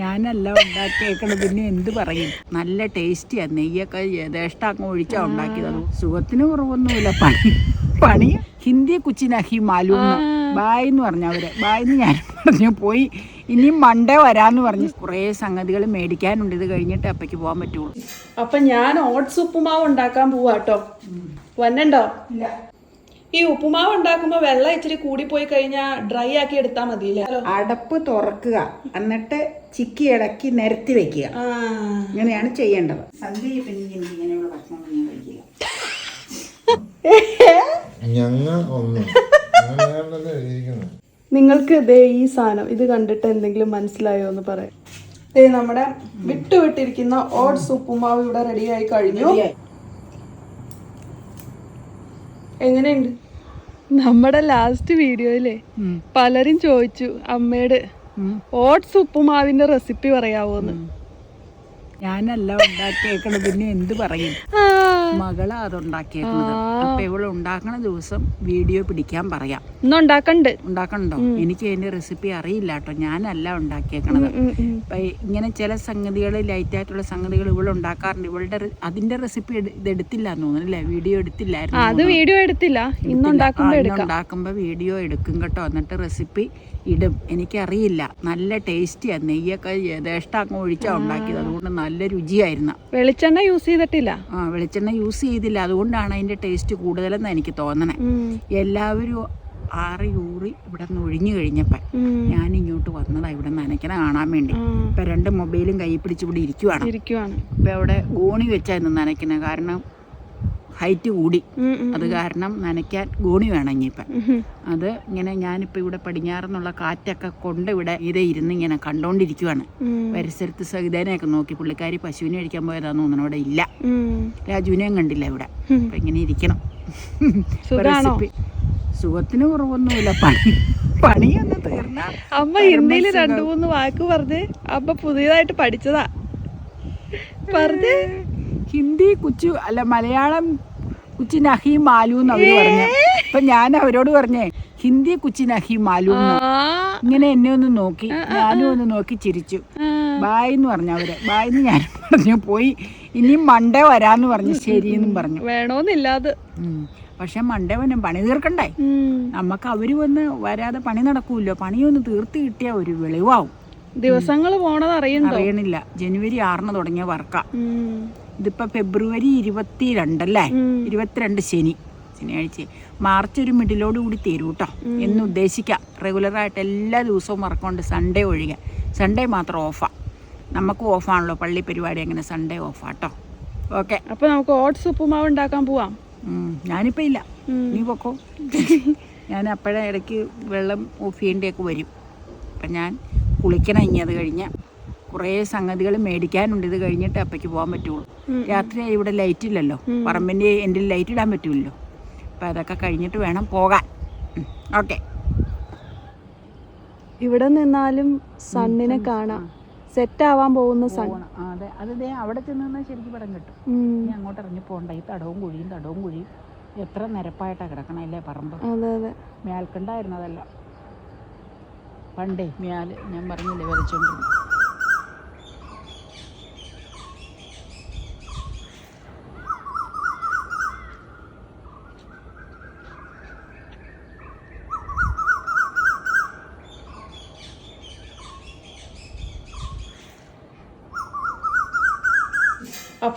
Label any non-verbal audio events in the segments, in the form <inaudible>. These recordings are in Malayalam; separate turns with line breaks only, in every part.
ഞാനല്ല ഉണ്ടാക്കിയേക്കണ പിന്നെ എന്ത് പറയും? നല്ല ടേസ്റ്റിയാ. നെയ്യൊക്കെ യഥേഷ്ടം അങ്ങ് ഒഴിച്ചാ ഉണ്ടാക്കിയത്. സുഖത്തിന് കുറവൊന്നുമില്ല. പണി പണി ഹിന്ദി കുച്ചി നഹി മാലൂം ബായ് എന്ന് പറഞ്ഞ അവർ. ബായ് എന്ന് ഞാൻ പറഞ്ഞു പോയി ഇനിയും മണ്ടേ വരാന്ന് പറഞ്ഞ് കുറേ സംഗതികൾ മേടിക്കാനുണ്ട്. ഇത് കഴിഞ്ഞിട്ട് അപ്പയ്ക്ക് പോകാൻ പറ്റുള്ളൂ.
അപ്പൊ ഞാൻ ഓട്സ് ഉപ്പുമാവ് ഉണ്ടാക്കാൻ പോവാട്ടോ വന്നണ്ടോ? ഈ ഉപ്പുമാവ് ഉണ്ടാക്കുമ്പോ വെള്ളം ഇച്ചിരി കൂടി പോയി കഴിഞ്ഞാൽ ഡ്രൈ ആക്കി എടുത്താൽ മതിയില്ലേ?
അടപ്പ് തുറക്കുക. എന്നിട്ട് ചിക്കി ഇടക്കി നിരത്തി വെക്കുക.
ആ.
ഇങ്ങനെയാണ് ചെയ്യേണ്ടത്. സന്ധ്യ പിന്നെ എനിക്ക് ഇങ്ങനെയുള്ള ഭക്ഷണം ഞാൻ കഴിക്കില്ല.
ഞങ്ങൾ ഒന്ന്. അങ്ങനെയാണല്ലോ എഴുതിയിരിക്കുന്നത്.
നിങ്ങൾക്ക് ദേ ഈ സാധനം ഇത് കണ്ടിട്ട് എന്തെങ്കിലും മനസ്സിലായോ എന്ന് പറയാം. ദേ നമ്മുടെ വിട്ടുവിട്ടിരിക്കുന്ന ഓട്സ് ഉപ്പുമാവ് ഇവിടെ റെഡിയായി ആയി കഴിഞ്ഞു. എങ്ങനെയുണ്ട്? നമ്മുടെ ലാസ്റ്റ് വീഡിയോയിലെ പലരും ചോദിച്ചു അമ്മയുടെ ഓട്സ് ഉപ്പുമാവിന്റെ റെസിപ്പി പറയാവോന്ന്?
ഞാനല്ല ഉണ്ടാക്കിയേക്കണത് പിന്നെ എന്ത് പറയും? മകളാ അത് ഉണ്ടാക്കിയേക്കണത്. അപ്പൊ ഇവൾ ഉണ്ടാക്കണ ദിവസം വീഡിയോ പിടിക്കാൻ പറയാം.
ഉണ്ടാക്കണ്ട്.
ഉണ്ടാക്കണ്ടോ എനിക്ക് അതിന്റെ റെസിപ്പി അറിയില്ല കേട്ടോ. ഞാനല്ല ഉണ്ടാക്കിയേക്കണത്. അപ്പൊ ഇങ്ങനെ ചില സംഗതികൾ ലൈറ്റ് ആയിട്ടുള്ള സംഗതികൾ ഇവൾ ഉണ്ടാക്കാറുണ്ട്. ഇവളുടെ അതിന്റെ റെസിപ്പി ഇത് എടുത്തില്ല എന്ന് തോന്നുന്നു അല്ലേ? വീഡിയോ എടുത്തില്ലായിരുന്നു
അത് വീഡിയോ എടുത്തില്ല. ഇന്നുണ്ടാക്കുമ്പോ
വീഡിയോ എടുക്കും കേട്ടോ. എന്നിട്ട് റെസിപ്പി ഇടും. എനിക്കറിയില്ല. നല്ല ടേസ്റ്റിയാ നെയ്യൊക്കെ യഥേഷ്ടം അങ്ങ് ഒഴിച്ചാ ഉണ്ടാക്കിയത്. അതുകൊണ്ട് നല്ല രുചിയായിരുന്നു.
വെളിച്ചെണ്ണ യൂസ് ചെയ്തിട്ടില്ല?
ആ വെളിച്ചെണ്ണ യൂസ് ചെയ്തില്ല. അതുകൊണ്ടാണ് അതിന്റെ ടേസ്റ്റ് കൂടുതലെന്ന് എനിക്ക് തോന്നണേ. എല്ലാവരും ആറി ഊറി ഇവിടെ നിന്ന് ഒഴിഞ്ഞു കഴിഞ്ഞപ്പോൾ ഞാൻ ഇങ്ങോട്ട് വന്നതാ ഇവിടെ നനയ്ക്കണ കാണാൻ വേണ്ടി. ഇപ്പൊ രണ്ട് മൊബൈലും കൈ പിടിച്ച് ഇവിടെ ഇരിക്കുവാണ്.
ഇരിക്കുവാണ്.
ഇപ്പൊ അവിടെ ഗോണി വെച്ചായിരുന്നു നനയ്ക്കുന്നത് കാരണം ഹൈറ്റ് കൂടി. അത് കാരണം നനയ്ക്കാൻ ഗോണി വേണം ഇനിയിപ്പം. അത് ഇങ്ങനെ ഞാനിപ്പോൾ ഇവിടെ പടിഞ്ഞാറെന്നുള്ള കാറ്റൊക്കെ കൊണ്ട് ഇവിടെ ഇതേ ഇരുന്ന് ഇങ്ങനെ കണ്ടോണ്ടിരിക്കുവാണ്. പരിസരത്ത് സഹിതനെയൊക്കെ നോക്കി പുള്ളിക്കാരി പശുവിനെ അടിക്കാൻ പോയതാന്ന് തോന്നുന്നു അവിടെ ഇല്ല. രാജുവിനെയും കണ്ടില്ല ഇവിടെ. അപ്പൊ ഇങ്ങനെ ഇരിക്കണം. റെസിപ്പി. സുഖത്തിന് കുറവൊന്നുമില്ല. പണി പണിയൊന്ന് തീർന്ന.
അമ്മ ഹിന്ദിയിൽ രണ്ടു മൂന്ന് വാക്ക് പറഞ്ഞ് അമ്മ പുതിയതായിട്ട് പഠിച്ചതാ. പറഞ്ഞ്.
ഹിന്ദി കുച്ചു അല്ല മലയാളം കുച്ചി നഹി മാലു എന്ന് അവർ പറഞ്ഞു. അപ്പൊ ഞാൻ അവരോട് പറഞ്ഞേ ഹിന്ദി കുച്ചി നഹി മാലു എന്ന്. ഇങ്ങനെ എന്നെ ഒന്ന് നോക്കി ഞാനും ഒന്ന് നോക്കി ചിരിച്ചു. ബായ് എന്ന് പറഞ്ഞു അവർ. ബായ് എന്ന് ഞാൻ <laughs> പറഞ്ഞു. പോയി. ഇനി മണ്ടേ വരാന്ന് പറഞ്ഞു ശരിയെന്നും പറഞ്ഞു. വേണോന്നില്ലാതെ. പക്ഷെ മണ്ടേ വന്നെ പണി തീർക്കണ്ടേ? നമുക്ക് അവർ വന്ന് വരാതെ പണി നടക്കൂല്ലോ. പണിയൊന്ന് തീർത്ത് കിട്ടിയ ഒരു വെളിവാവും.
ദിവസങ്ങൾ പോണത്
അറിയണില്ല. ജനുവരി ആറിന് തുടങ്ങിയ വർക്കാ.
ഉം.
ഇതിപ്പോ ഫെബ്രുവരി ഇരുപത്തിരണ്ടല്ലേ?
രണ്ടല്ലേ
ഇരുപത്തിരണ്ട് ശനി. ശനിയാഴ്ച. മാർച്ച് ഒരു മിഡിലോട് കൂടി തീരും കേട്ടോ എന്ന് ഉദ്ദേശിക്കാം. റെഗുലറായിട്ട് എല്ലാ ദിവസവും വർക്കുണ്ട് സൺഡേ ഒഴികെ. സൺഡേ മാത്രം ഓഫാ നമുക്ക് ഓഫാണല്ലോ പള്ളി പരിപാടി അങ്ങനെ സൺഡേ ഓഫാ കേട്ടോ ഓക്കെ
അപ്പൊ നമുക്ക് ഓട്സ് ഉപ്പുമാവ് ഉണ്ടാക്കാൻ പോവാം.
ഞാനിപ്പോൾ ഇല്ല. നീ പൊക്കോ? ഞാൻ അപ്പോഴേ ഇടയ്ക്ക് വെള്ളം ഓഫ് ചെയ്യേണ്ടിയൊക്കെ വരും. അപ്പം ഞാൻ കുളിക്കണം ഇനി അത് കഴിഞ്ഞ് കുറേ സംഗതികൾ മേടിക്കാനുണ്ട്. ഇത് കഴിഞ്ഞിട്ട് അപ്പയ്ക്ക് പോകാൻ പറ്റുള്ളൂ. രാത്രി ഇവിടെ ലൈറ്റ് ഇല്ലല്ലോ. പറമ്പിന്റെ എന്റെ ലൈറ്റ് ഇടാൻ പറ്റുമല്ലോ അപ്പം അതൊക്കെ കഴിഞ്ഞിട്ട് വേണം പോകാൻ. ഓക്കെ.
ഇവിടെ നിന്നാലും സണ്ണിനെ കാണാം. സെറ്റ് ആവാൻ പോകുന്ന സൺ.
അതെ. അത് അവിടെ ചെന്ന് ശരിക്കും പടം കിട്ടും. ഇനി അങ്ങോട്ട് ഇറങ്ങി പോകണ്ട ഈ തടവും കുഴിയും തടവും കുഴിയും എത്ര നിരപ്പായിട്ടാണ് കിടക്കണം അല്ലേ പറമ്പ്?
അതെ അതെ.
മേൽക്കണ്ടായിരുന്നതല്ല പണ്ടേ മേൽ ഞാൻ പറഞ്ഞില്ലേ വരച്ചോണ്ടിരുന്നു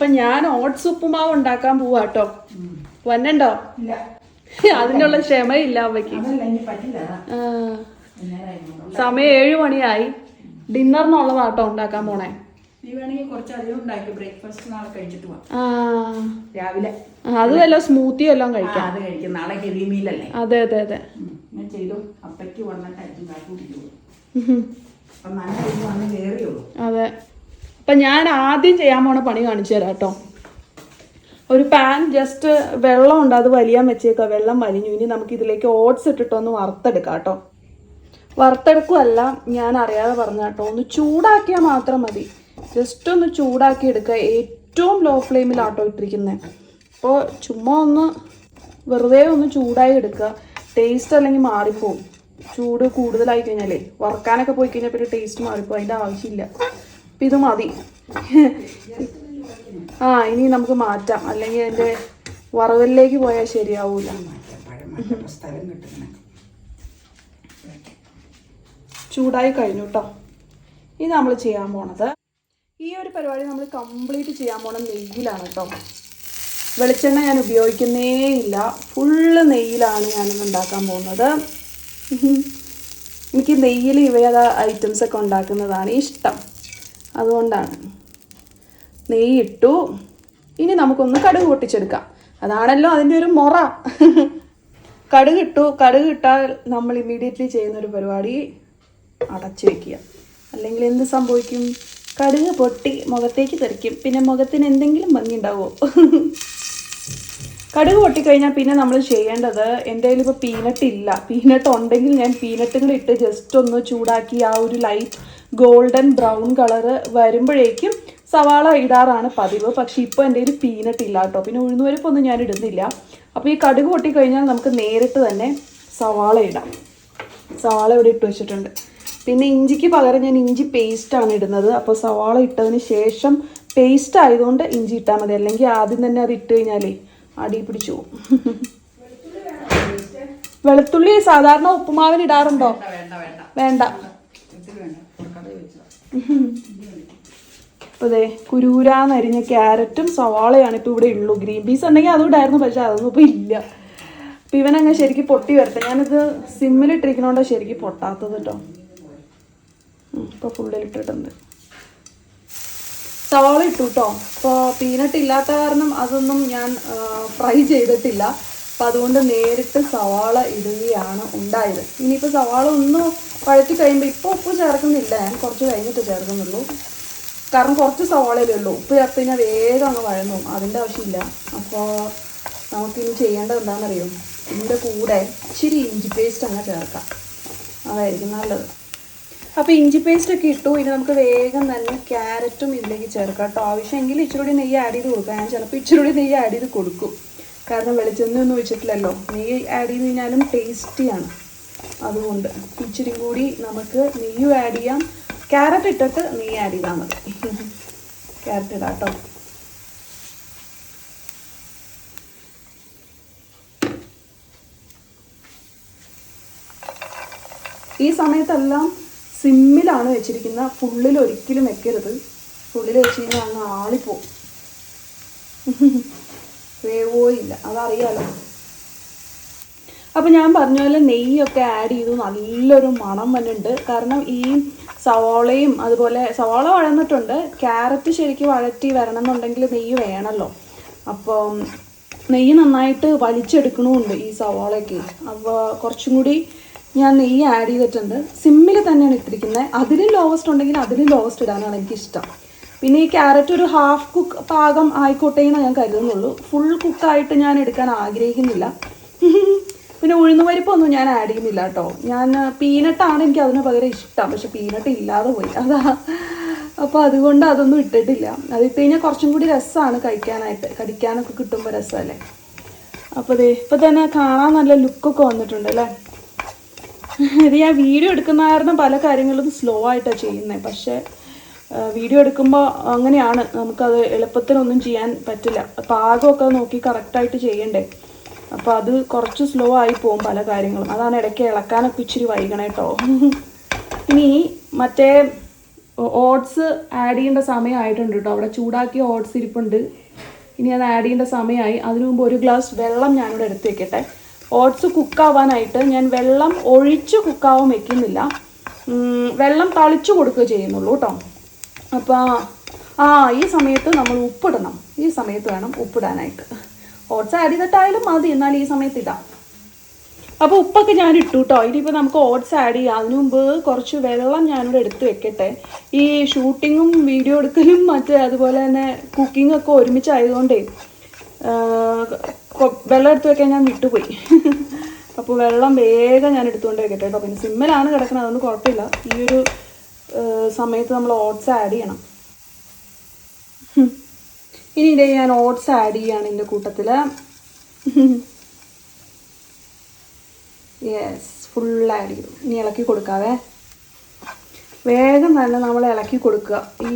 അപ്പൊ ഞാൻ ഓട്സ് ഉപ്പുമാവ് ഉണ്ടാക്കാൻ പോവാട്ടോ വന്നണ്ടോ? <laughs> അതിനുള്ള ക്ഷമയില്ല അമ്മയ്ക്ക്. ആ. സമയം ഏഴു മണിയായി. ഡിന്നറിനുള്ളതാട്ടോ ഉണ്ടാക്കാൻ പോണേ. അത് വല്ല സ്മൂത്തി എല്ലാം കഴിക്കാം.
അതെ
അതെ അതെ അതെ.
അപ്പം
ഞാൻ ആദ്യം ചെയ്യാൻ പോണ പണി കാണിച്ചു തരാം കേട്ടോ. ഒരു പാൻ ജസ്റ്റ് വെള്ളം ഉണ്ട് അത് വലിയാൻ വെച്ചേക്കാം വെള്ളം വലിഞ്ഞു. ഇനി നമുക്ക് ഇതിലേക്ക് ഓട്സ് ഇട്ടിട്ടൊന്ന് വറുത്തെടുക്കാം കേട്ടോ. വറുത്തെടുക്കുമല്ല ഞാൻ അറിയാതെ പറഞ്ഞ കേട്ടോ. ഒന്ന് ചൂടാക്കിയാൽ മാത്രം മതി. ജസ്റ്റ് ഒന്ന് ചൂടാക്കി എടുക്കുക. ഏറ്റവും ലോ ഫ്ലെയിമിലാട്ടോ ഇട്ടിരിക്കുന്നത് അപ്പോൾ ചുമ്മാ ഒന്ന് വെറുതെ ഒന്ന് ചൂടായി എടുക്കുക. ടേസ്റ്റ് അല്ലെങ്കിൽ മാറിപ്പോവും. ചൂട് കൂടുതലായി കഴിഞ്ഞാലേ വറക്കാനൊക്കെ പോയി കഴിഞ്ഞാൽ പിന്നെ ടേസ്റ്റ് മാറിപ്പോവും. അതിന്റെ ആവശ്യമില്ല. അപ്പം ഇത് മതി. ആ ഇനി നമുക്ക് മാറ്റാം. അല്ലെങ്കിൽ അതിന്റെ വറവലിലേക്ക് പോയാൽ ശരിയാവൂല. ചൂടായി കഴിഞ്ഞു കേട്ടോ ഇനി നമ്മൾ ചെയ്യാൻ പോണത്. ഈ ഒരു പരിപാടി നമ്മൾ കംപ്ലീറ്റ് ചെയ്യാൻ പോണ നെയ്യിലാണ് കേട്ടോ വെളിച്ചെണ്ണ ഞാൻ ഉപയോഗിക്കുന്നേ ഇല്ല. ഫുള്ള് നെയ്യിലാണ് ഞാനിന്ന് ഉണ്ടാക്കാൻ പോകുന്നത്. എനിക്ക് നെയ്യിൽ ഐറ്റംസ് ഒക്കെ ഉണ്ടാക്കുന്നതാണ് ഇഷ്ടം. അതുകൊണ്ടാണ്. നെയ്യ് ഇട്ടു ഇനി നമുക്കൊന്ന് കടുക് പൊട്ടിച്ചെടുക്കാം. അതാണല്ലോ അതിന്റെ ഒരു മൊറ. കടുക് ഇട്ടു. കടുക് ഇട്ടാൽ നമ്മൾ ഇമ്മീഡിയറ്റ്ലി ചെയ്യുന്ന ഒരു പരിപാടി അടച്ചു വെക്കുക. അല്ലെങ്കിൽ എന്ത് സംഭവിക്കും? കടുക് പൊട്ടി മുഖത്തേക്ക് തെറിക്കും. പിന്നെ മുഖത്തിന് എന്തെങ്കിലും ഭംഗി ഉണ്ടാവുമോ കടുക് പൊട്ടിക്കഴിഞ്ഞാൽ പിന്നെ നമ്മൾ ചെയ്യേണ്ടത് എന്റെ കയ്യിൽ ഇപ്പോൾ പീനട്ട് ഇല്ല. പീനട്ട് ഉണ്ടെങ്കിൽ ഞാൻ പീനട്ടുകൾ ഇട്ട് ജസ്റ്റ് ഒന്ന് ചൂടാക്കി ആ ഒരു ലൈറ്റ് ഗോൾഡൻ ബ്രൗൺ കളറ് വരുമ്പോഴേക്കും സവാള ഇടാറാണ് പതിവ്. പക്ഷേ ഇപ്പോൾ എന്റെ ഒരു പീനട്ട് ഇല്ല കേട്ടോ. പിന്നെ ഉഴുന്നുപരിപ്പൊന്നും ഞാൻ ഇടുന്നില്ല. അപ്പോൾ ഈ കടുക് പൊട്ടിക്കഴിഞ്ഞാൽ നമുക്ക് നേരിട്ട് തന്നെ സവാള ഇടാം. സവാള ഇവിടെ ഇട്ട് വെച്ചിട്ടുണ്ട്. പിന്നെ ഇഞ്ചിക്ക് പകരം ഞാൻ ഇഞ്ചി പേസ്റ്റാണ് ഇടുന്നത്. അപ്പോൾ സവാള ഇട്ടതിന് ശേഷം പേസ്റ്റ് ആയതുകൊണ്ട് ഇഞ്ചി ഇട്ടാൽ മതി. അല്ലെങ്കിൽ ആദ്യം തന്നെ അത് ഇട്ട് കഴിഞ്ഞാലേ അടി പിടിച്ചു പോകും. വെളുത്തുള്ളി സാധാരണ ഉപ്പുമാവിന് ഇടാറുണ്ടോ?
വേണ്ട വേണ്ട
വേണ്ട
ഇതിൽ വേണ്ട കടയിൽ വെച്ചോ
അപ്പോൾ അതെ കുരൂരാന്നരിഞ്ഞ ക്യാരറ്റും സവാളയാണ് ഇപ്പോൾ ഇവിടെ ഉള്ളൂ. ഗ്രീൻ പീസ് ഉണ്ടെങ്കിൽ അതും ഉണ്ടായിരുന്നു പക്ഷേ അതൊന്നും ഇപ്പോൾ ഇല്ല. അപ്പം ഇവനങ്ങ് ശരിക്കും പൊട്ടി വരട്ടെ. ഞാനിത് സിമ്മിലിട്ടിരിക്കണോണ്ടാണ് ശരിക്കും പൊട്ടാത്തത് കേട്ടോ ഇപ്പോൾ ഫുള്ളിലിട്ടിട്ടുണ്ട് സവാള ഇട്ടു കേട്ടോ അപ്പോൾ പീനട്ട് ഇല്ലാത്ത കാരണം അതൊന്നും ഞാൻ ഫ്രൈ ചെയ്തിട്ടില്ല. അപ്പം അതുകൊണ്ട് നേരിട്ട് സവാള ഇടുകയാണ് ഉണ്ടായത്. ഇനിയിപ്പോൾ സവാള ഒന്ന് വഴറ്റി കഴിയുമ്പോൾ ഇപ്പോൾ ഉപ്പ് ചേർക്കുന്നില്ല. ഞാൻ കുറച്ച് കഴിഞ്ഞിട്ട് ചേർക്കുന്നുള്ളൂ. കാരണം കുറച്ച് സവാളയിലേ ഉള്ളൂ. ഉപ്പ് ചേർത്ത് കഴിഞ്ഞാൽ വേഗം അങ്ങ് വഴന്നു അതിന്റെ ആവശ്യമില്ല. അപ്പോൾ നമുക്കിനി ചെയ്യേണ്ടത് എന്താണെന്നറിയോ ഇതിന്റെ കൂടെ ഇച്ചിരി ഇഞ്ചി പേസ്റ്റ് അങ്ങ് ചേർക്കാം. അതായിരിക്കും നല്ലത്. അപ്പോൾ ഇഞ്ചി പേസ്റ്റ് ഒക്കെ ഇട്ടു. ഇനി നമുക്ക് വേഗം തന്നെ ക്യാരറ്റും ഇതിലേക്ക് ചേർക്കാം കേട്ടോ. ആവശ്യമെങ്കിൽ ഇച്ചിരി കൂടി നെയ്യ് ആഡ് ചെയ്ത് കൊടുക്കാം. ഞാൻ ചിലപ്പോൾ ഇച്ചിരി കൂടി നെയ്യ് ആഡ് ചെയ്ത് കൊടുക്കും. കാരണം വെളിച്ചെണ്ണ ഒന്നും വെച്ചിട്ടില്ലല്ലോ നെയ്യ് ആഡ് ചെയ്ത് കഴിഞ്ഞാലും ടേസ്റ്റിയാണ് അതുകൊണ്ട് ഇച്ചിരി കൂടി നമുക്ക് നെയ്യും ആഡ് ചെയ്യാം. ക്യാരറ്റ് ഇട്ടിട്ട് നെയ്യ് ആഡ് ചെയ്താൽ മതി. ക്യാരറ്റ് ഇടാം കേട്ടോ ഈ സമയത്തെല്ലാം സിമ്മിലാണ് വെച്ചിരിക്കുന്നത് ഫുള്ളിൽ ഒരിക്കലും വെക്കരുത്. ഫുള്ളിൽ വെച്ച് കഴിഞ്ഞാൽ അങ്ങ് ആളിപ്പോവും. വേവോ ഇല്ല. അതറിയാലോ. അപ്പം ഞാൻ പറഞ്ഞ പോലെ നെയ്യൊക്കെ ആഡ് ചെയ്തു. നല്ലൊരു മണം വന്നിട്ടുണ്ട്. കാരണം ഈ സവോളയും അതുപോലെ സവോള വഴന്നിട്ടുണ്ട്. ക്യാരറ്റ് ശരിക്കും വഴറ്റി വരണം എന്നുണ്ടെങ്കിൽ നെയ്യ് വേണമല്ലോ അപ്പോൾ നെയ്യ് നന്നായിട്ട് വലിച്ചെടുക്കണമുണ്ട് ഈ സവോളയ്ക്ക്. അപ്പോൾ കുറച്ചും കൂടി ഞാൻ നെയ്യ് ആഡ് ചെയ്തിട്ടുണ്ട്. സിമ്മിൽ തന്നെയാണ് ഇട്ടിരിക്കുന്നത്. അതിലും ലോവസ്റ്റ് ഉണ്ടെങ്കിൽ അതിലും ലോവസ്റ്റ് ഇടാനാണ് എനിക്കിഷ്ടം. പിന്നെ ഈ ക്യാരറ്റ് ഒരു ഹാഫ് കുക്ക് പാകം ആയിക്കോട്ടെ എന്ന് ഞാൻ കരുതുന്നുള്ളൂ. ഫുൾ കുക്കായിട്ട് ഞാൻ എടുക്കാൻ ആഗ്രഹിക്കുന്നില്ല. <laughs> പിന്നെ ഉഴുന്നുപരിപ്പൊന്നും ഞാൻ ആഡ് ചെയ്യുന്നില്ല കേട്ടോ ഞാൻ പീനട്ടാണ് എനിക്ക് അതിന് പകരം ഇഷ്ടം. പക്ഷെ പീനട്ട് ഇല്ലാതെ പോയി. അതാ. അപ്പോൾ അതുകൊണ്ട് അതൊന്നും ഇട്ടിട്ടില്ല. അത് ഇട്ട് കഴിഞ്ഞാൽ കുറച്ചും കൂടി രസമാണ് കഴിക്കാനായിട്ട്. കടിക്കാനൊക്കെ കിട്ടുമ്പോൾ രസമല്ലേ അപ്പോൾ അതെ ഇപ്പം തന്നെ കാണാൻ നല്ല ലുക്കൊക്കെ വന്നിട്ടുണ്ട് അല്ലേ? <laughs> ഇത് ഞാൻ വീഡിയോ എടുക്കുന്ന കാരണം പല കാര്യങ്ങളും സ്ലോ ആയിട്ടാണ് ചെയ്യുന്നത് പക്ഷേ വീഡിയോ എടുക്കുമ്പോൾ അങ്ങനെയാണ്. നമുക്കത് എളുപ്പത്തിനൊന്നും ചെയ്യാൻ പറ്റില്ല. പാകമൊക്കെ നോക്കി കറക്റ്റായിട്ട് ചെയ്യണ്ടേ. അപ്പോൾ അത് കുറച്ച് സ്ലോ ആയി പോകും പല കാര്യങ്ങളും. അതാണ് ഇടയ്ക്ക് ഇളക്കാനൊക്കെ ഇച്ചിരി വൈകണം കേട്ടോ <laughs> ഇനി മറ്റേ ഓട്സ് ആഡ് ചെയ്യേണ്ട സമയമായിട്ടുണ്ട് കേട്ടോ അവിടെ ചൂടാക്കിയ ഓട്സ് ഇരിപ്പുണ്ട്. ഇനി അത് ആഡ് ചെയ്യേണ്ട സമയമായി. അതിനു മുമ്പ് ഒരു ഗ്ലാസ് വെള്ളം ഞാനിവിടെ എടുത്ത് വെക്കട്ടെ. ഓട്സ് കുക്കാവാനായിട്ട് ഞാൻ വെള്ളം ഒഴിച്ച് കുക്കാവാൻ വെക്കുന്നില്ല. വെള്ളം തളിച്ചു കൊടുക്കുക ചെയ്യുന്നുള്ളൂ കേട്ടോ അപ്പോൾ ആ ഈ സമയത്ത് നമ്മൾ ഉപ്പിടണം. ഈ സമയത്ത് വേണം ഉപ്പിടാനായിട്ട്. ഓട്സ് ആഡ് മതി എന്നാൽ ഈ സമയത്ത് ഇടാം. അപ്പോൾ ഉപ്പൊക്കെ ഞാൻ ഇട്ടു കേട്ടോ ഇനിയിപ്പോൾ നമുക്ക് ഓട്സ് ആഡ് ചെയ്യാം. അതിനു മുമ്പ് കുറച്ച് വെള്ളം ഞാനിവിടെ എടുത്ത് വെക്കട്ടെ. ഈ ഷൂട്ടിങ്ങും വീഡിയോ എടുക്കലും മറ്റേ അതുപോലെ തന്നെ കുക്കിംഗ് ഒക്കെ ഒരുമിച്ചായതുകൊണ്ടേ വെള്ളം എടുത്ത് വെക്കാൻ ഞാൻ വിട്ടുപോയി. <laughs> അപ്പോൾ വെള്ളം വേഗം ഞാൻ എടുത്തുകൊണ്ട് വെക്കട്ടെ കേട്ടോ പിന്നെ സിമ്മിലാണ് കിടക്കുന്നത് അതുകൊണ്ട് കുഴപ്പമില്ല. ഈ ഒരു സമയത്ത് നമ്മൾ ഓട്സ് ആഡ് ചെയ്യണം. ഇനി ഞാൻ ഓട്സ് ആഡ് ചെയ്യാണ് ഇതിന്റെ കൂട്ടത്തിൽ യെസ് ഫുൾ ആഡ് ചെയ്തു. ഇനി ഇളക്കി കൊടുക്കാവേ. വേഗം തന്നെ നമ്മൾ ഇളക്കി കൊടുക്കുക. ഈ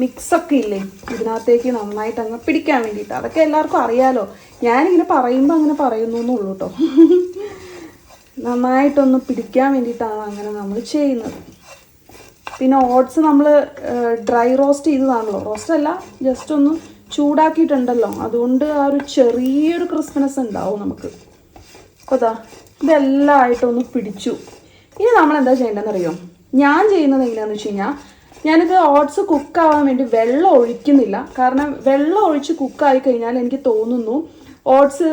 മിക്സൊക്കെ ഇല്ലേ? ഇതിനകത്തേക്ക് നന്നായിട്ട് അങ്ങ് പിടിക്കാൻ വേണ്ടിയിട്ട്. അതൊക്കെ എല്ലാവർക്കും അറിയാലോ. ഞാനിങ്ങനെ പറയുമ്പോൾ അങ്ങനെ പറയുന്നു എന്നുള്ളൂ കേട്ടോ നന്നായിട്ടൊന്ന് പിടിക്കാൻ വേണ്ടിയിട്ടാണ് അങ്ങനെ നമ്മൾ ചെയ്യുന്നത്. പിന്നെ ഓട്സ് നമ്മൾ ഡ്രൈ റോസ്റ്റ് ചെയ്തതാണല്ലോ. റോസ്റ്റ് അല്ല ജസ്റ്റ് ഒന്ന് ചൂടാക്കിയിട്ടുണ്ടല്ലോ. അതുകൊണ്ട് ആ ഒരു ചെറിയൊരു ക്രിസ്മസ് ഉണ്ടാവും നമുക്ക്. അപ്പോൾ ഇതെല്ലാം ആയിട്ടൊന്ന് പിടിച്ചു. ഇനി നമ്മൾ എന്താ ചെയ്യേണ്ടതെന്ന് അറിയോ ഞാൻ ചെയ്യുന്നത് എങ്ങനെയാണെന്ന് വെച്ച് കഴിഞ്ഞാൽ ഞാനിത് ഓട്സ് കുക്കാവാൻ വേണ്ടി വെള്ളം ഒഴിക്കുന്നില്ല. കാരണം വെള്ളം ഒഴിച്ച് കുക്കായി കഴിഞ്ഞാൽ എനിക്ക് തോന്നുന്നു ഓട്സ്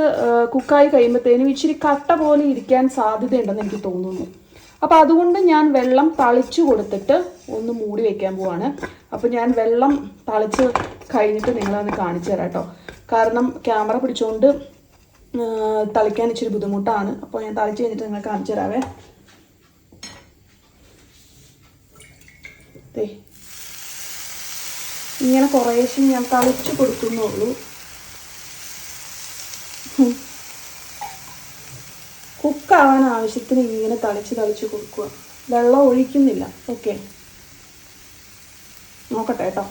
കുക്കായി കഴിയുമ്പോഴത്തേനും ഇച്ചിരി കട്ട പോലെ ഇരിക്കാൻ സാധ്യതയുണ്ടെന്ന് എനിക്ക് തോന്നുന്നു. അപ്പോൾ അതുകൊണ്ട് ഞാൻ വെള്ളം തളിച്ചു കൊടുത്തിട്ട് ഒന്ന് മൂടി വെക്കാൻ പോവാണ്. അപ്പോൾ ഞാൻ വെള്ളം തളിച്ച് കഴിഞ്ഞിട്ട് നിങ്ങളൊന്ന് കാണിച്ചു തരാം കേട്ടോ. കാരണം ക്യാമറ പിടിച്ചുകൊണ്ട് തളിക്കാൻ ഇച്ചിരി ബുദ്ധിമുട്ടാണ്. അപ്പോൾ ഞാൻ തളിച്ച് കഴിഞ്ഞിട്ട് നിങ്ങൾ കാണിച്ചു തരാവേ. ഇങ്ങനെ കുറേശ്ശെ ഞാൻ തളിച്ച് കൊടുക്കുന്നുള്ളൂ. കുക്കാവാൻ ആവശ്യത്തിന് ഇങ്ങനെ തളിച്ച് തളിച്ച് കൊടുക്കുക വെള്ളം ഒഴിക്കുന്നില്ല. ഓക്കെ നോക്കട്ടെ കേട്ടോ.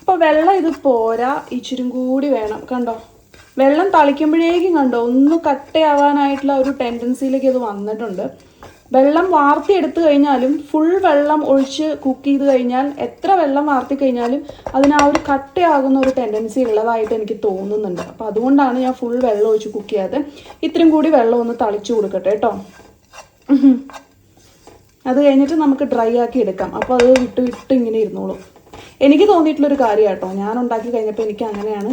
അപ്പോൾ വെള്ളം ഇത് പോരാ. ഇച്ചിരി കൂടി വേണം. കണ്ടോ? വെള്ളം തളിക്കുമ്പോഴേക്കും കണ്ടോ? ഒന്ന് കട്ടയാവാനായിട്ടുള്ള ഒരു ടെൻഡൻസിയിലേക്ക് ഇത് വന്നിട്ടുണ്ട്. വെള്ളം വാർത്തി എടുത്തു കഴിഞ്ഞാലും ഫുൾ വെള്ളം ഒഴിച്ച് കുക്ക് ചെയ്ത് കഴിഞ്ഞാൽ എത്ര വെള്ളം വാർത്തി കഴിഞ്ഞാലും അതിന് ആ ഒരു കട്ടയാകുന്ന ഒരു ടെൻഡൻസി ഉള്ളതായിട്ട് എനിക്ക് തോന്നുന്നുണ്ട്. അപ്പോൾ അതുകൊണ്ടാണ് ഞാൻ ഫുൾ വെള്ളം ഒഴിച്ച് കുക്ക് ചെയ്യാതെ ഇത്രയും കൂടി വെള്ളം ഒന്ന് തളിച്ചു കൊടുക്കട്ടെ കേട്ടോ അത് കഴിഞ്ഞിട്ട് നമുക്ക് ഡ്രൈ ആക്കി എടുക്കാം. അപ്പോൾ അത് വിട്ട് വിട്ട് ഇങ്ങനെ ഇരുന്നോളും. എനിക്ക് തോന്നിയിട്ടുള്ളൊരു കാര്യമാട്ടോ ഞാൻ ഉണ്ടാക്കി കഴിഞ്ഞപ്പോൾ എനിക്ക് അങ്ങനെയാണ്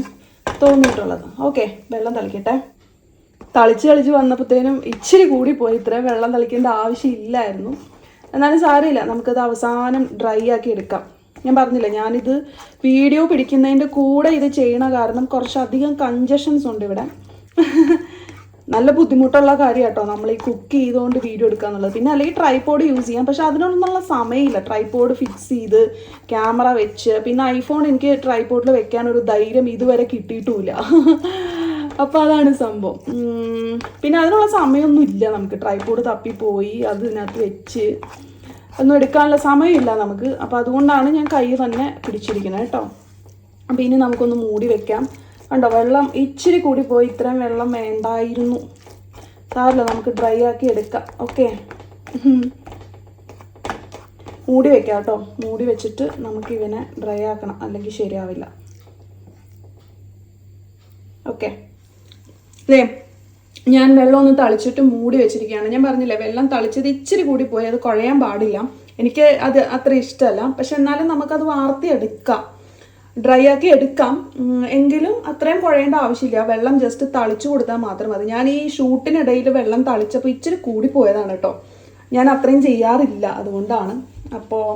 തോന്നിയിട്ടുള്ളത്. ഓക്കെ വെള്ളം തളിക്കട്ടെ. തളിച്ച് കളിച്ച് വന്നപ്പോഴത്തേനും ഇച്ചിരി കൂടി പോയി ഇത്രയും വെള്ളം തളിക്കേണ്ട ആവശ്യമില്ലായിരുന്നു എന്നാലും സാരമില്ല. നമുക്കത് അവസാനം ഡ്രൈ ആക്കി എടുക്കാം. ഞാൻ പറഞ്ഞില്ല ഞാനിത് വീഡിയോ പിടിക്കുന്നതിന്റെ കൂടെ ഇത് ചെയ്യണ കാരണം കുറച്ചധികം കഞ്ചഷൻസ് ഉണ്ട് ഇവിടെ. നല്ല ബുദ്ധിമുട്ടുള്ള കാര്യം കേട്ടോ നമ്മൾ ഈ കുക്ക് ചെയ്തുകൊണ്ട് വീഡിയോ എടുക്കുക എന്നുള്ളത്. പിന്നെ അല്ലെങ്കിൽ ട്രൈപോഡ് യൂസ് ചെയ്യാം. പക്ഷെ അതിനൊന്നുള്ള സമയമില്ല. ട്രൈപോഡ് ഫിക്സ് ചെയ്ത് ക്യാമറ വെച്ച്. പിന്നെ ഐഫോൺ എനിക്ക് ട്രൈപോഡിൽ വെക്കാനൊരു ധൈര്യം ഇതുവരെ കിട്ടിയിട്ടുമില്ല. അപ്പോൾ അതാണ് സംഭവം. പിന്നെ അതിനുള്ള സമയമൊന്നും ഇല്ല. നമുക്ക് ട്രൈപോഡ് തപ്പിപ്പോയി അത് ഇതിനകത്ത് വെച്ച് ഒന്നും എടുക്കാനുള്ള സമയമില്ല നമുക്ക്. അപ്പോൾ അതുകൊണ്ടാണ് ഞാൻ കൈ തന്നെ പിടിച്ചിരിക്കുന്നത് കേട്ടോ. അപ്പോൾ ഇനി നമുക്കൊന്ന് മൂടി വെക്കാം. കണ്ടോ വെള്ളം ഇച്ചിരി കൂടി പോയി ഇത്രയും വെള്ളം വേണ്ടായിരുന്നു. സാറില്ല നമുക്ക് ഡ്രൈ ആക്കി എടുക്കാം. ഓക്കെ. മൂടി വെക്കാം കേട്ടോ. മൂടി വെച്ചിട്ട് നമുക്ക് ഇവനെ ഡ്രൈ ആക്കണം. അല്ലെങ്കിൽ ശരിയാവില്ല. ഓക്കെ. അല്ലേ ഞാൻ വെള്ളം ഒന്ന് തളിച്ചിട്ട് മൂടി വെച്ചിരിക്കുകയാണ്. ഞാൻ പറഞ്ഞില്ലേ വെള്ളം തളിച്ചത് ഇച്ചിരി കൂടി പോയി അത് കുഴയാൻ പാടില്ല. എനിക്ക് അത് അത്ര ഇഷ്ടമല്ല. പക്ഷെ എന്നാലും നമുക്കത് വാർത്തി എടുക്കാം ഡ്രൈ ആക്കി എടുക്കാം. എങ്കിലും അത്രയും കുഴയേണ്ട ആവശ്യമില്ല. വെള്ളം ജസ്റ്റ് തളിച്ചു കൊടുത്താൽ മാത്രം മതി. ഞാൻ ഈ ഷൂട്ടിനിടയിൽ വെള്ളം തളിച്ചപ്പോൾ ഇച്ചിരി കൂടി പോയതാണ് കേട്ടോ. ഞാൻ അത്രയും ചെയ്യാറില്ല അതുകൊണ്ടാണ്. അപ്പോൾ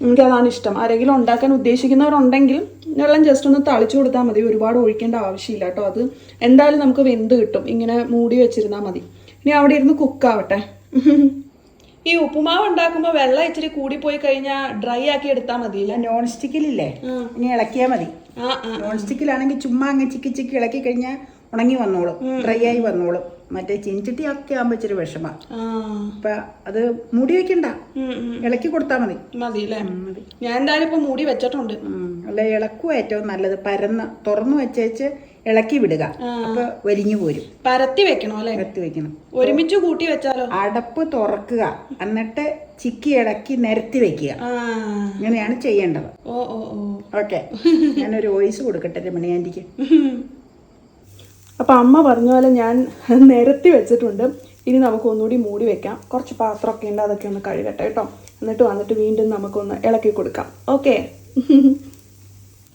എനിക്കതാണ് ഇഷ്ടം. ആരെങ്കിലും ഉണ്ടാക്കാൻ ഉദ്ദേശിക്കുന്നവരുണ്ടെങ്കിൽ വെള്ളം ജസ്റ്റ് ഒന്ന് തളിച്ചു കൊടുത്താൽ മതി. ഒരുപാട് ഒഴിക്കേണ്ട ആവശ്യമില്ല കേട്ടോ അത്. എന്തായാലും നമുക്ക് വെന്ത് കിട്ടും. ഇങ്ങനെ മൂടി വെച്ചിരുന്നാൽ മതി. ഇനി അവിടെ ഇരുന്ന് കുക്കാവട്ടെ ഈ ഉപ്പുമാവ് ഉണ്ടാക്കുമ്പോൾ വെള്ളം ഇച്ചിരി കൂടി പോയി കഴിഞ്ഞാൽ ഡ്രൈ ആക്കി എടുത്താൽ മതി
നോൺ സ്റ്റിക്കിലില്ലേ ഇനി ഇളക്കിയാൽ മതി. നോൺ സ്റ്റിക്കിലാണെങ്കിൽ ചുമ്മാ അങ്ങ് ചിക്കി ചിക്കി ഇളക്കി കഴിഞ്ഞാൽ ഉണങ്ങി വന്നോളും ഡ്രൈ ആയി വന്നോളും. മറ്റേ ചിൻചിട്ടി ഒക്കെ ആകുമ്പോൾ ഇച്ചിരി വിഷമ. അപ്പൊ അത് മുടി വെക്കണ്ട. ഇളക്കി കൊടുത്താൽ മതി.
മതി ഞാൻ എന്തായാലും ഇപ്പൊ മൂടി വെച്ചിട്ടുണ്ട്.
അല്ല? ഇളക്കുക ഏറ്റവും നല്ലത്. പരന്ന് തുറന്നു വെച്ചേച്ച് ഇളക്കി വിടുക. അപ്പൊ വലിഞ്ഞു പോരും.
പരത്തി വെക്കണോ അല്ലെ?
പരത്തി വെക്കണം.
ഒരുമിച്ച് കൂട്ടി വെച്ചാലോ?
അടപ്പ് തുറക്കുക. എന്നിട്ട് ചിക്കി ഇളക്കി നിരത്തി വെക്കുക.
ആ.
ഇങ്ങനെയാണ് ചെയ്യേണ്ടത്.
ഓ ഓ ഓ.
ഓക്കെ. <laughs> ഞാനൊരു വോയിസ് കൊടുക്കട്ടെ രമണി <laughs>
അപ്പം അമ്മ പറഞ്ഞ പോലെ ഞാൻ <laughs> നിരത്തി വെച്ചിട്ടുണ്ട്. ഇനി നമുക്ക് ഒന്നുകൂടി മൂടി വെക്കാം. കുറച്ച് പാത്രമൊക്കെ ഉണ്ട് അതൊക്കെ ഒന്ന് കഴുകട്ടെ കേട്ടോ. എന്നിട്ട് വന്നിട്ട് വീണ്ടും നമുക്കൊന്ന് ഇളക്കി കൊടുക്കാം. ഓക്കെ. <laughs>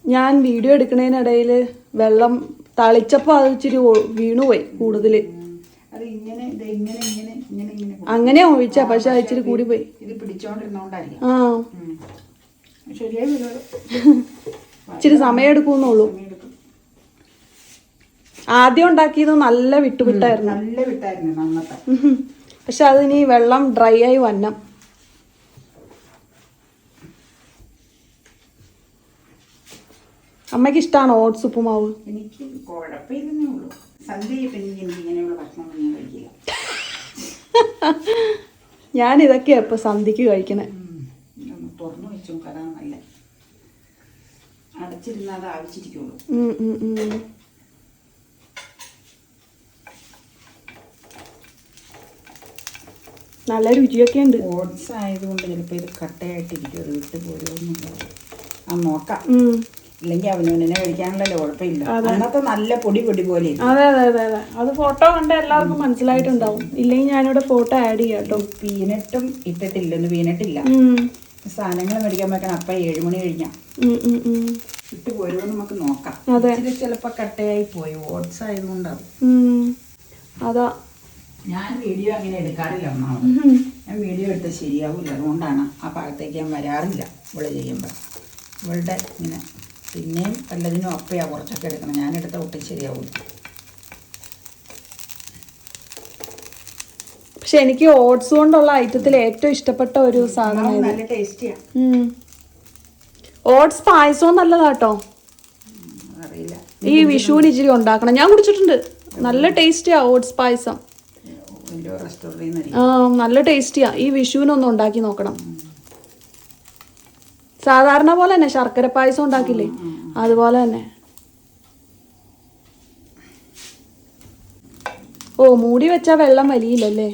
ഞാൻ വീഡിയോ എടുക്കുന്നതിനിടയിൽ വെള്ളം തളിച്ചപ്പോൾ അത് ഇച്ചിരി വീണുപോയി കൂടുതൽ അങ്ങനെ ഒഴിച്ചാ പക്ഷെ അത് ഇച്ചിരി കൂടി പോയി ആ. <laughs> ഇച്ചിരി സമയം എടുക്കുമെന്നുള്ളൂ.
എടുക്കും.
ആദ്യം ഉണ്ടാക്കിയത് നല്ല വിട്ടുവിട്ടായിരുന്നു
നല്ല വിട്ടായിരുന്നു പക്ഷെ
അതിന് പക്ഷെ അതിനി വെള്ളം ഡ്രൈ ആയി വന്നം. അമ്മയ്ക്ക് ഇഷ്ടമാണ് ഓട്സ് ഉപ്പുമാവ്?
എനിക്ക് കുഴപ്പമില്ലെന്നേ ഉള്ളൂ. സന്ധ്യ പിന്നെ എനിക്ക് ഇങ്ങനെയുള്ള ഭക്ഷണം ഞാൻ കഴിക്കില്ല. <laughs>
ഞാൻ ഇതൊക്കെയാ ഇപ്പൊ സന്ധ്യക്ക് കഴിക്കണേ.
തുറന്നു വെച്ചു അതാണ് നല്ല അടച്ചിരുന്നാൽ അത്
നല്ല രുചിയൊക്കെ ഉണ്ട്.
ഓട്സ് ആയതുകൊണ്ട് ചിലപ്പോൾ ഇത് കട്ടയായിട്ടിരിക്കും അത് വിട്ട് പോരുമെന്നുള്ളത് ആ നോക്കാം. ഇല്ലെങ്കിൽ അവനവനെ കഴിക്കാനുള്ളല്ലോ കുഴപ്പമില്ല. അന്നത്തെ നല്ല പൊടി പൊടി പോലെ.
അതെ അതെ അതെ അതെ. അത് ഫോട്ടോ കണ്ട എല്ലാവർക്കും മനസ്സിലായിട്ടുണ്ടാവും. ഇല്ലെങ്കിൽ ഞാനിവിടെ ഫോട്ടോ ആഡ് ചെയ്യാം കേട്ടോ.
പീനട്ടും ഇട്ടിട്ടില്ലെന്ന് പീനട്ടില്ല. സാധനങ്ങൾ മേടിക്കാൻ പറ്റണം അപ്പം ഏഴുമണി കഴിഞ്ഞാൽ
ഉം.
ഇട്ട് പോരുമെന്ന് നമുക്ക് നോക്കാം.
അതെ.
ചിലപ്പോ ചിലപ്പോൾ കട്ടയായി പോയി. ഓട്സ്
ആയതുകൊണ്ടാവും. അതാ.
ഞാൻ വീഡിയോ അങ്ങനെ എടുക്കാറില്ല അമ്മാവ് ഞാൻ വീഡിയോ എടുത്ത് ശരിയാവില്ല അതുകൊണ്ടാണ് ആ ഭാഗത്തേക്ക് ഞാൻ വരാറില്ല ഇവിടെ ചെയ്യുമ്പോൾ ഇവളുടെ ഇങ്ങനെ പിന്നെയും വല്ലതിനും അപ്പയാണ് കുറച്ചൊക്കെ എടുക്കണം. ഞാൻ എടുത്ത ഒട്ടും ശരിയാവില്ല
പക്ഷെ എനിക്ക് ഓട്സ് കൊണ്ടുള്ള ഐറ്റത്തിൽ ഏറ്റവും ഇഷ്ടപ്പെട്ട ഒരു സാധനം
നല്ല ടേസ്റ്റിയാണ്
ഓട്സ് പായസവും നല്ലതാട്ടോ ഈ വിഷുവിന് ഇച്ചിരി ഉണ്ടാക്കണം. ഞാൻ കുടിച്ചിട്ടുണ്ട്. നല്ല ടേസ്റ്റിയാ ഓട്സ് പായസം. ആ നല്ല ടേസ്റ്റിയാ. ഈ വിഷുവിനൊന്നും ഉണ്ടാക്കി നോക്കണം. സാധാരണ പോലെ തന്നെ ശർക്കര പായസം ഉണ്ടാക്കില്ലേ? അതുപോലെ തന്നെ. ഓ മൂടി വെച്ചാ വെള്ളം വലിയില്ലല്ലേ?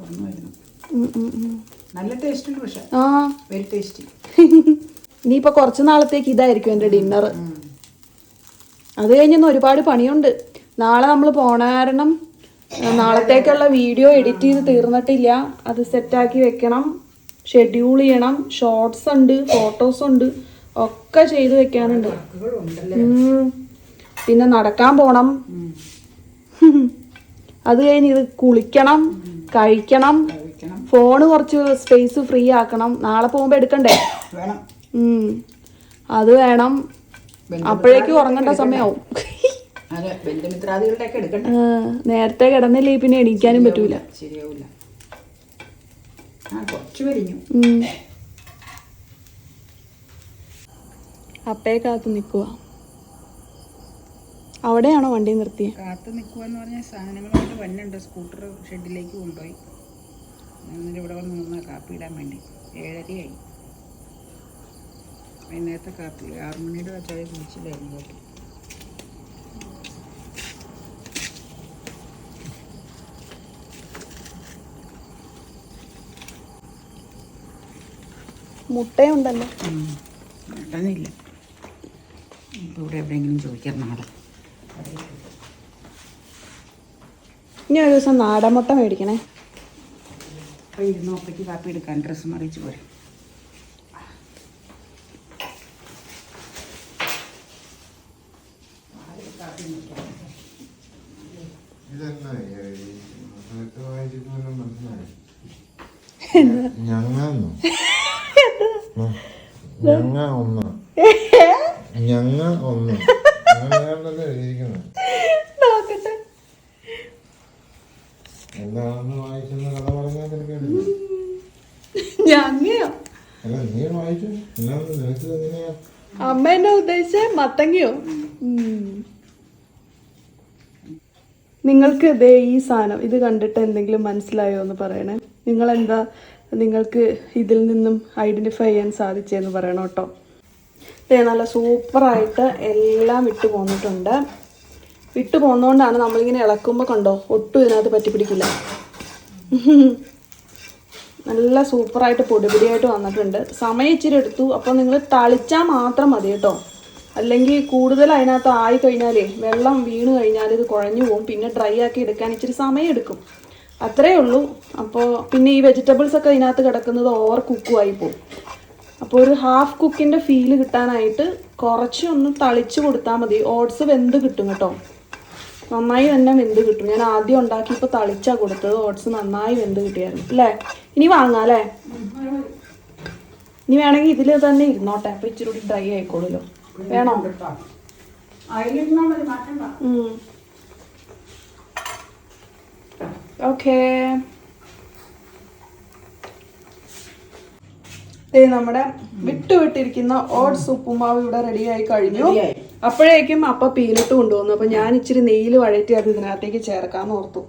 ഇനിയിപ്പൊ.
നല്ല ടേസ്റ്റ് ഉണ്ട് പക്ഷെ.
ആ.
വെരി ടേസ്റ്റി
ഇനിയിപ്പോ കുറച്ച് നാളത്തേക്ക് ഇതായിരിക്കും എന്റെ ഡിന്നർ അത് കഴിഞ്ഞൊന്നും ഒരുപാട് പണിയുണ്ട്. നാളെ നമ്മൾ പോണ കാരണം നാളത്തേക്കുള്ള വീഡിയോ എഡിറ്റ് ചെയ്ത് തീർന്നിട്ടില്ല. അത് സെറ്റാക്കി വെക്കണം. ഷെഡ്യൂൾ ചെയ്യണം. ഷോർട്സ് ഉണ്ട് ഫോട്ടോസ് ഉണ്ട്. ഒക്കെ ചെയ്ത് വെക്കാനുണ്ട്. പിന്നെ നടക്കാൻ പോണം. അത് കഴിഞ്ഞ് ഇത് കുളിക്കണം കഴിക്കണം. ഫോണ് കുറച്ച് സ്പേസ് ഫ്രീ ആക്കണം. നാളെ പോകുമ്പോൾ എടുക്കണ്ടേ? അത് വേണം. അപ്പോഴേക്കും ഉറങ്ങേണ്ട സമയമാവും നേരത്തെ കിടന്നില്ലേ പിന്നെ എണീക്കാനും പറ്റൂല.
ശരിയാവില്ല
നിക്കുക. അപ്പയെ കാത്ത് നിൽക്കുക അവിടെയാണോ വണ്ടി നിർത്തിയെ?
കാത്തു നിൽക്കുവാന്ന് പറഞ്ഞാൽ സാധനങ്ങളായിട്ട് വന്നുണ്ട് സ്കൂട്ടർ ഷെഡിലേക്ക് കൊണ്ടുപോയി. എന്നിട്ട് ഇവിടെ വന്ന് നിന്ന് കാപ്പി ഇടാൻ വേണ്ടി. ഏഴരയായി. വൈകുന്നേരത്തെ കാപ്പി ആറുമണിയുടെ വച്ചാൽ വെച്ചാൽ കുടിച്ചില്ലായിരുന്നു
മുട്ടയുണ്ടല്ലോ.
വേണ്ടതില്ല ഇപ്പോൾ ഇവിടെ എവിടെയെങ്കിലും ചോദിക്കാം നാളെ.
ഇനി ഒരു ദിവസം നാടൻ മുട്ട മേടിക്കണേ.
അപ്പോൾ ഇരുന്ന് ഒപ്പയ്ക്ക് കാപ്പി എടുക്കാൻ ഡ്രസ്സ് മറിച്ച് പോരെ.
ഞങ്ങയോ അമ്മ എന്നെ ഉദ്ദേശിച്ച മത്തങ്ങയോ? നിങ്ങൾക്ക് ഇതേ ഈ സാധനം ഇത് കണ്ടിട്ട് എന്തെങ്കിലും മനസ്സിലായോ എന്ന് പറയണേ. നിങ്ങൾ എന്താ നിങ്ങൾക്ക് ഇതിൽ നിന്നും ഐഡന്റിഫൈ ചെയ്യാൻ സാധിച്ചെന്ന് പറയണം കേട്ടോ. നല്ല സൂപ്പറായിട്ട് എല്ലാം വിട്ടു പോന്നിട്ടുണ്ട്. വിട്ടു പോകുന്നതുകൊണ്ടാണ് നമ്മളിങ്ങനെ ഇളക്കുമ്പോൾ കണ്ടോ ഒട്ടും ഇതിനകത്ത് പറ്റിപ്പിടിക്കില്ല. നല്ല സൂപ്പറായിട്ട് പൊടിപിടിയായിട്ട് വന്നിട്ടുണ്ട്. സമയം ഇച്ചിരി എടുത്തു. അപ്പോൾ നിങ്ങൾ തളിച്ചാൽ മാത്രം മതി കേട്ടോ. അല്ലെങ്കിൽ കൂടുതൽ അതിനകത്ത് ആയി കഴിഞ്ഞാലേ വെള്ളം വീണ് കഴിഞ്ഞാൽ ഇത് കുഴഞ്ഞു പോകും. പിന്നെ ഡ്രൈ ആക്കി എടുക്കാൻ ഇച്ചിരി സമയം എടുക്കും. അത്രയേ ഉള്ളൂ. അപ്പോൾ പിന്നെ ഈ വെജിറ്റബിൾസ് ഒക്കെ ഇതിനകത്ത് കിടക്കുന്നത് ഓവർ കുക്കും ആയിപ്പോവും അപ്പോൾ ഒരു ഹാഫ് കുക്കിന്റെ ഫീൽ കിട്ടാനായിട്ട് കുറച്ച് ഒന്ന് തളിച്ച് കൊടുത്താൽ മതി. ഓട്സ് വെന്ത് കിട്ടും കേട്ടോ. നന്നായി തന്നെ വെന്ത് കിട്ടും. ഞാൻ ആദ്യം ഉണ്ടാക്കിയപ്പോൾ തളിച്ചാ കൊടുത്തത്. ഓട്സ് നന്നായി വെന്ത് കിട്ടിയായിരുന്നു. അല്ലേ? ഇനി വാങ്ങാം അല്ലേ? ഇനി വേണമെങ്കിൽ ഇതിൽ തന്നെ ഇരുന്നോട്ടെ. അപ്പൊ ഇച്ചിരി കൂടി ഡ്രൈ ആയിക്കോളൂല്ലോ. വേണോ? ഓക്കേ നമ്മുടെ വിട്ടുവിട്ടിരിക്കുന്ന ഓട്സ് ഉപ്പുമാവ് ഇവിടെ റെഡി ആയി
കഴിഞ്ഞു
അപ്പോഴേക്കും അപ്പ പീലിട്ട് കൊണ്ടുവന്നു. അപ്പൊ ഞാൻ ഇച്ചിരി നെയ്യിൽ വഴറ്റി അത് ഇതിനകത്തേക്ക് ചേർക്കാന്ന് ഓർത്തു.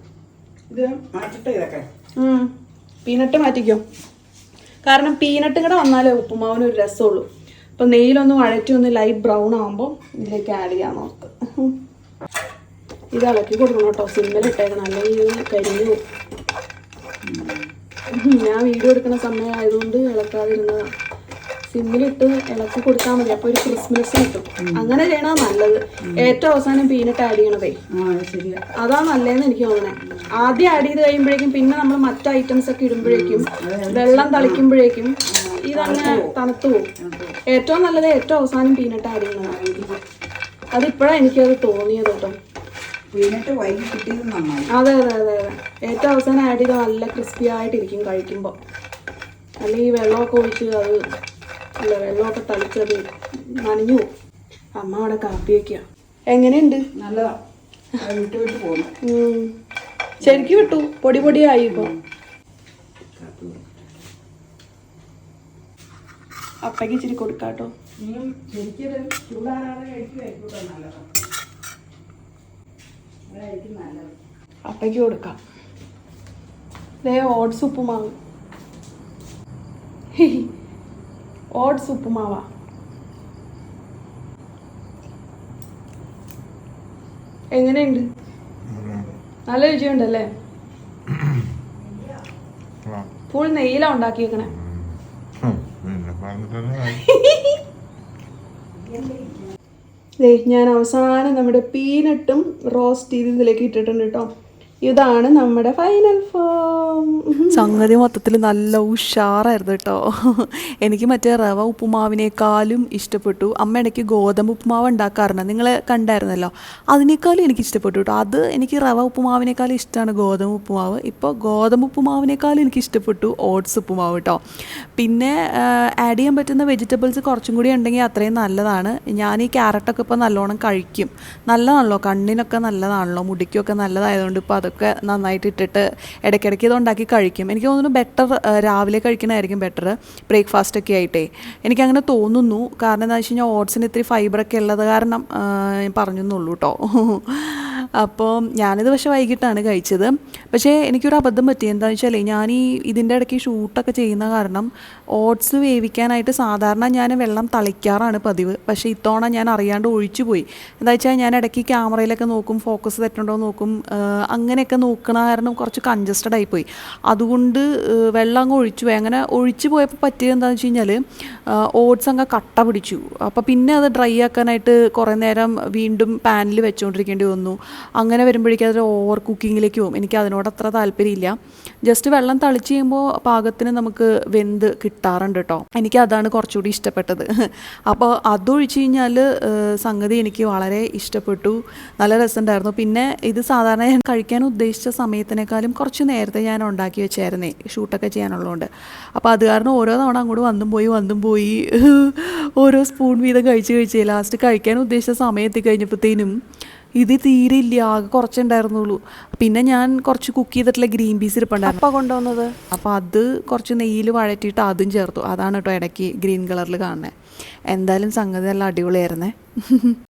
പീനട്ട് മാറ്റിക്കോ. കാരണം പീനട്ട് കൂടെ വന്നാലേ ഉപ്പുമാവിന് ഒരു രസമുള്ളൂ. അപ്പൊ നെയ്യിലൊന്ന് വഴറ്റി ഒന്ന് ലൈറ്റ് ബ്രൗൺ ആകുമ്പോൾ ഇതിലേക്ക് ആഡ് ചെയ്യാൻ ഓർത്ത്. ഇത് ഇളക്കി കൊടുക്കണം കേട്ടോ. സിമ്മിലിട്ടേക്കണം. അല്ലെങ്കിൽ കരിഞ്ഞു പോകും. ഞാൻ വീഡിയോ എടുക്കുന്ന സമയമായതുകൊണ്ട് ഇളക്കാതിരുന്നതാണ് സിമ്മിലിട്ട് ഇളക്കി കൊടുത്താൽ മതി. അപ്പോൾ ഒരു ക്രിസ്മസ് കിട്ടും. അങ്ങനെ ചെയ്യണത് നല്ലത്. ഏറ്റവും അവസാനം പീനട്ട് ആഡ് ചെയ്യണതേ.
അതാ
നല്ലതെന്ന് എനിക്ക് തോന്നണേ. ആദ്യം ആഡ് ചെയ്ത് കഴിയുമ്പോഴേക്കും പിന്നെ നമ്മൾ മറ്റു ഐറ്റംസ് ഒക്കെ ഇടുമ്പോഴേക്കും വെള്ളം തളിക്കുമ്പോഴേക്കും ഇതങ്ങനെ തണുത്തു പോകും ഏറ്റവും നല്ലത് ഏറ്റവും അവസാനം പീനട്ട് ആഡ് ചെയ്യണതാണ് അതിപ്പോഴാണ് എനിക്കത് തോന്നിയത് കേട്ടോ.
വീണിട്ട് വൈകി കിട്ടിയത് നന്നായി.
അതെ അതെ അതെ അതെ. ഏറ്റവും അവസാനം ആഡ് ചെയ്ത് നല്ല ക്രിസ്പി ആയിട്ടിരിക്കും കഴിക്കുമ്പോൾ അല്ലെങ്കിൽ വെള്ളമൊക്കെ ഒഴിച്ച് അത് അല്ല വെള്ളമൊക്കെ തളിച്ചത് നനഞ്ഞു അമ്മ അവിടെ കാപ്പി വയ്ക്കുക എങ്ങനെയുണ്ട്?
നല്ലതാ. വിട്ട് വിട്ട് പോകുന്നു
ശരിക്കും വിട്ടു. പൊടി പൊടിയായി ഇപ്പൊ. അപ്പയ്ക്ക് ഇച്ചിരി കൊടുക്കാട്ടോ.
ശരിക്കും ചൂടാറാതെ കഴിക്കുമായിരിക്കും നല്ലതാണ്
അപ്പയ്ക്ക് കൊടുക്കാം. ദേ ഓട്സ് ഉപ്പുമാവ്. <laughs> ഓട്സ് ഉപ്പുമാവാ. എങ്ങനെയുണ്ട്? നല്ല രുചിയുണ്ടല്ലേ? <coughs> ഫുൾ നെയ്യിലാ ഉണ്ടാക്കിയേക്കണേ. <laughs> <laughs> ദേ ഞാൻ അവസാനം നമ്മുടെ പീനട്ടും റോസ്റ്റ് ചെയ്ത് ഇതിലേക്ക് ഇട്ടിട്ടുണ്ട് കേട്ടോ ഇതാണ് നമ്മുടെ ഫൈനൽ ഫോം
സംഗതി മൊത്തത്തിൽ നല്ല ഉഷാറായിരുന്നു കേട്ടോ. എനിക്ക് മറ്റേ റവ ഉപ്പുമാവിനേക്കാളും ഇഷ്ടപ്പെട്ടു. അമ്മ ഇടയ്ക്ക് ഗോതമ്പ് ഉപ്പുമാവ് ഉണ്ടാക്കാറുണ്ട്. നിങ്ങൾ കണ്ടായിരുന്നല്ലോ? അതിനേക്കാളും എനിക്ക് ഇഷ്ടപ്പെട്ടു കേട്ടോ. അത് എനിക്ക് റവ ഉപ്പുമാവിനേക്കാളും ഇഷ്ടമാണ് ഗോതമ്പ് ഉപ്പുമാവ്. ഇപ്പോൾ ഗോതമ്പ് ഉപ്പുമാവിനേക്കാളും എനിക്ക് ഇഷ്ടപ്പെട്ടു ഓട്സ് ഉപ്പുമാവ് കേട്ടോ. പിന്നെ ആഡ് ചെയ്യാൻ പറ്റുന്ന വെജിറ്റബിൾസ് കുറച്ചും കൂടി ഉണ്ടെങ്കിൽ അത്രയും നല്ലതാണ്. ഞാൻ ഈ ക്യാരറ്റൊക്കെ ഇപ്പോൾ നല്ലോണം കഴിക്കും. നല്ലതാണല്ലോ. കണ്ണിനൊക്കെ നല്ലതാണല്ലോ. മുടിക്കൊക്കെ നല്ലതായതുകൊണ്ട് ഇപ്പോൾ അതൊക്കെ നന്നായിട്ട് ഇട്ടിട്ട് ഇടയ്ക്കിടയ്ക്ക് ഇതുണ്ടാക്കി കഴിക്കും. എനിക്ക് തോന്നുന്നു ബെറ്റർ രാവിലെ കഴിക്കണമായിരിക്കും ബെറ്റർ ബ്രേക്ക്ഫാസ്റ്റ് ഒക്കെ ആയിട്ടേ. എനിക്കങ്ങനെ തോന്നുന്നു. കാരണം എന്താ വെച്ച് കഴിഞ്ഞാൽ ഓട്സിന് ഇത്തിരി ഫൈബറൊക്കെ ഉള്ളത് കാരണം പറഞ്ഞെന്നുള്ളൂ കേട്ടോ അപ്പോൾ ഞാനിത് പക്ഷേ വൈകിട്ടാണ് കഴിച്ചത്. പക്ഷേ എനിക്കൊരു അബദ്ധം പറ്റി. എന്താണെന്ന് വെച്ചാൽ ഞാൻ ഈ ഇതിന്റെ ഇടയ്ക്ക് ഷൂട്ടൊക്കെ ചെയ്യുന്ന കാരണം ഓട്സ് വേവിക്കാനായിട്ട് സാധാരണ ഞാൻ വെള്ളം തളിക്കാറാണ് പതിവ്. പക്ഷേ ഇത്തവണ ഞാൻ അറിയാണ്ട് ഒഴിച്ചു പോയി. എന്താ വെച്ചാൽ ഞാൻ ഇടയ്ക്ക് ക്യാമറയിലൊക്കെ നോക്കും ഫോക്കസ് തെറ്റുണ്ടോ നോക്കും. അങ്ങനെയൊക്കെ നോക്കണ കാരണം കുറച്ച് കൺജസ്റ്റഡ് ആയിപ്പോയി അതുകൊണ്ട് വെള്ളം അങ്ങ് ഒഴിച്ചു പോയി. അങ്ങനെ ഒഴിച്ചു പോയപ്പോൾ പറ്റിയത് എന്താണെന്ന് വെച്ച് കഴിഞ്ഞാൽ ഓട്സ് അങ്ങ് കട്ട പിടിച്ചു. അപ്പോൾ പിന്നെ അത് ഡ്രൈ ആക്കാനായിട്ട് കുറേ നേരം വീണ്ടും പാനിൽ വെച്ചുകൊണ്ടിരിക്കേണ്ടി വന്നു. അങ്ങനെ വരുമ്പോഴേക്കും അതൊരു ഓവർ കുക്കിങ്ങിലേക്ക് പോകും. എനിക്ക് അതിനോട് അത്ര താല്പര്യമില്ല. ജസ്റ്റ് വെള്ളം തളിച്ച് ചെയ്യുമ്പോൾ പാകത്തിന് നമുക്ക് വെന്ത് കിട്ടാറുണ്ട് കേട്ടോ എനിക്ക് അതാണ് കുറച്ചുകൂടി ഇഷ്ടപ്പെട്ടത്. <laughs> അപ്പോൾ അതൊഴിച്ച് കഴിഞ്ഞാൽ സംഗതി എനിക്ക് വളരെ ഇഷ്ടപ്പെട്ടു. നല്ല രസമുണ്ടായിരുന്നു. പിന്നെ ഇത് സാധാരണ ഞാൻ കഴിക്കാൻ ഉദ്ദേശിച്ച സമയത്തിനേക്കാളും കുറച്ച് നേരത്തെ ഞാൻ ഉണ്ടാക്കി വെച്ചായിരുന്നേ. ഷൂട്ടൊക്കെ ചെയ്യാനുള്ളതുകൊണ്ട്. അപ്പോൾ അത് കാരണം ഓരോ തവണ അങ്ങോട്ട് വന്നും പോയി വന്നും പോയി. <laughs> ഓരോ സ്പൂൺ വീതം കഴിച്ച് കഴിച്ച് ലാസ്റ്റ് കഴിക്കാൻ ഉദ്ദേശിച്ച സമയം എത്തിക്കഴിഞ്ഞപ്പോഴത്തേനും ഇത് തീരെ ഇല്ല ആകെ കുറച്ചുണ്ടായിരുന്നുള്ളൂ പിന്നെ ഞാൻ കുറച്ച് കുക്ക് ചെയ്തിട്ടുള്ള ഗ്രീൻ പീസ് ഇരിപ്പുണ്ടായിരുന്നു
അപ്പം കൊണ്ടുവന്നത്?
അപ്പോൾ അത് കുറച്ച് നെയ്യിൽ വഴറ്റിയിട്ട് അതും ചേർത്തു. അതാണ് കേട്ടോ ഇടയ്ക്ക് ഗ്രീൻ കളറിൽ കാണുന്നത് എന്തായാലും സംഗതി നല്ല അടിപൊളിയായിരുന്നേ. <laughs>